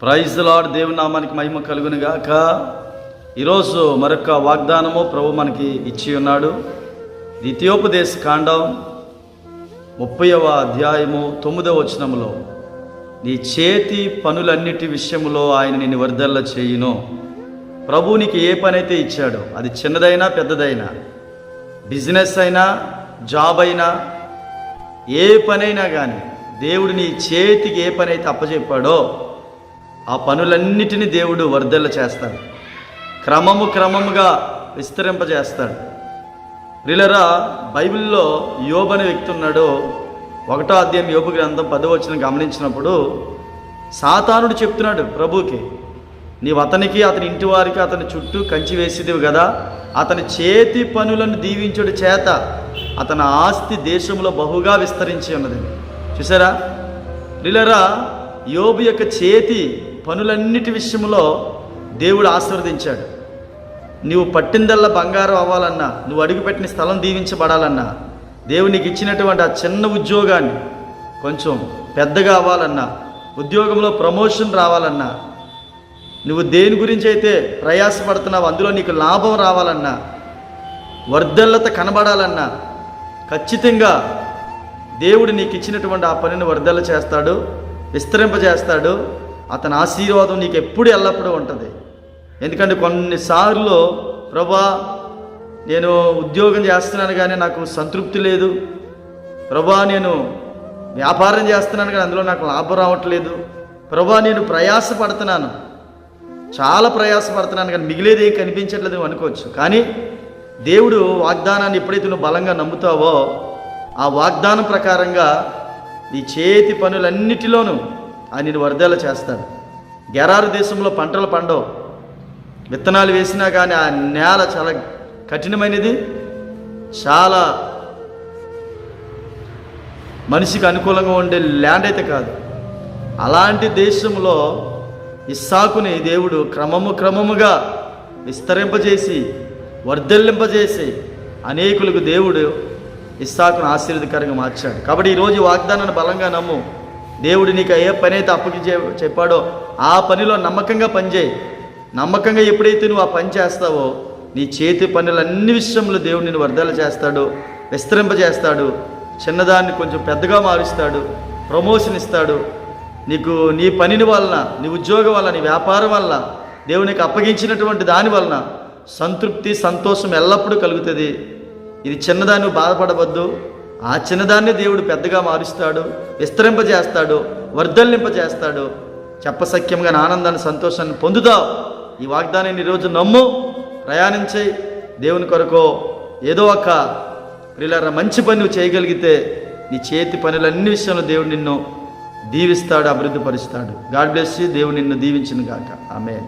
Praise lord దేవుని నామానికి మహిమ కలుగును గాక ఈరోజు మరొక వాగ్దానము ప్రభు మనకి ఇచ్చి ఉన్నాడు. ద్వితీయోపదేశ కాండం ముప్పైవ అధ్యాయము తొమ్మిదవ వచనములో నీ చేతి పనులన్నిటి విషయంలో ఆయన నిన్ను వరదల్ల చేయును. ప్రభు నీకు ఏ పని అయితే ఇచ్చాడో అది చిన్నదైనా పెద్దదైనా బిజినెస్ అయినా జాబ్ అయినా ఏ పనైనా కానీ దేవుడు నీ చేతికి ఏ పని అయితే అప్పచెప్పాడో ఆ పనులన్నిటినీ దేవుడు వర్ధల చేస్తాడు. క్రమము క్రమముగా విస్తరింపజేస్తాడు. రిలరా బైబిల్లో యోబు అనే వ్యక్తి ఉన్నాడు. ఒకటో అధ్యాయం యోబు గ్రంథం పదవచ్చిన గమనించినప్పుడు సాతానుడు చెప్తున్నాడు ప్రభుకి నీవు అతనికి అతని ఇంటి వారికి అతని చుట్టూ కంచి వేసేదివి కదా. అతని చేతి పనులను దీవించుడు చేత అతని ఆస్తి దేశంలో బహుగా విస్తరించి ఉన్నది. చూసారా? రిలరా యోబు యొక్క చేతి పనులన్నిటి విషయంలో దేవుడు ఆశీర్వదించాడు. నువ్వు పట్టిందల్లా బంగారం అవ్వాలన్నా నువ్వు అడుగుపెట్టిన స్థలం దీవించబడాలన్నా దేవుడు నీకు ఇచ్చినటువంటి ఆ చిన్న ఉద్యోగాన్ని కొంచెం పెద్దగా అవ్వాలన్నా ఉద్యోగంలో ప్రమోషన్ రావాలన్నా నువ్వు దేని గురించి అయితే ప్రయాసపడుతున్నావు అందులో నీకు లాభం రావాలన్నా వర్ధల్లత కనబడాలన్నా ఖచ్చితంగా దేవుడు నీకు ఇచ్చినటువంటి ఆ పనిని వర్ధల్ల చేస్తాడు విస్తరింపజేస్తాడు అతని ఆశీర్వాదం నీకు ఎప్పుడు ఎల్లప్పుడూ ఉంటుంది. ఎందుకంటే కొన్నిసార్లు ప్రభా నేను ఉద్యోగం చేస్తున్నాను కానీ నాకు సంతృప్తి లేదు. ప్రభా నేను వ్యాపారం చేస్తున్నాను కానీ అందులో నాకు లాభం రావట్లేదు. ప్రభా నేను ప్రయాసపడుతున్నాను. చాలా ప్రయాసపడుతున్నాను కానీ మిగిలేది ఏం కనిపించట్లేదు అనుకోవచ్చు. కానీ దేవుడు వాగ్దానాన్ని ఎప్పుడైతే నువ్వు బలంగా నమ్ముతావో ఆ వాగ్దానం ప్రకారంగా నీ చేతి పనులన్నిటిలోనూ ఆయన నేను వరదల చేస్తాడు గెరారు దేశంలో పంటలు పండవు. విత్తనాలు వేసినా కానీ ఆ నేల చాలా కఠినమైనది. చాలా మనిషికి అనుకూలంగా ఉండే ల్యాండ్ అయితే కాదు. అలాంటి దేశంలో ఇస్సాకుని దేవుడు క్రమము క్రమముగా విస్తరింపజేసి వర్ధల్లింపజేసి అనేకులకు దేవుడు ఇస్సాకును ఆశీర్వదకరంగా మార్చాడు. కాబట్టి ఈరోజు వాగ్దానాన్ని బలంగా నమ్ము. దేవుడు నీకు ఏ పని అయితే అప్పకి చెప్పాడో ఆ పనిలో నమ్మకంగా పనిచేయి. నమ్మకంగా ఎప్పుడైతే నువ్వు ఆ పని చేస్తావో నీ చేతి పనులు అన్ని విషయంలో దేవుడు నేను వర్ధల చేస్తాడు విస్తరింపజేస్తాడు చిన్నదాన్ని కొంచెం పెద్దగా మారుస్తాడు ప్రమోషన్ ఇస్తాడు. నీకు నీ పనిని వలన నీ ఉద్యోగం వల్ల నీ వ్యాపారం వల్ల దేవునికి అప్పగించినటువంటి దాని వలన సంతృప్తి సంతోషం ఎల్లప్పుడూ కలుగుతుంది. ఇది చిన్నదాన్ని బాధపడవద్దు. ఆ చిన్నదాన్ని దేవుడు పెద్దగా మారుస్తాడు విస్తరింపజేస్తాడు వర్ధల్లింపజేస్తాడు చెప్పసఖ్యంగా ఆనందాన్ని సంతోషాన్ని పొందుతావు ఈ వాగ్దానాన్ని ఈరోజు నమ్ము ప్రయాణించి దేవుని కొరకు ఏదో ఒక ప్రియులారా మంచి పని నువ్వు చేయగలిగితే నీ చేతి పనులన్ని విషయంలో దేవుడు నిన్ను దీవిస్తాడు అభివృద్ధి పరుస్తాడు గాడ్ బ్లెస్ దేవుడు నిన్ను దీవించిన గాక. ఆమె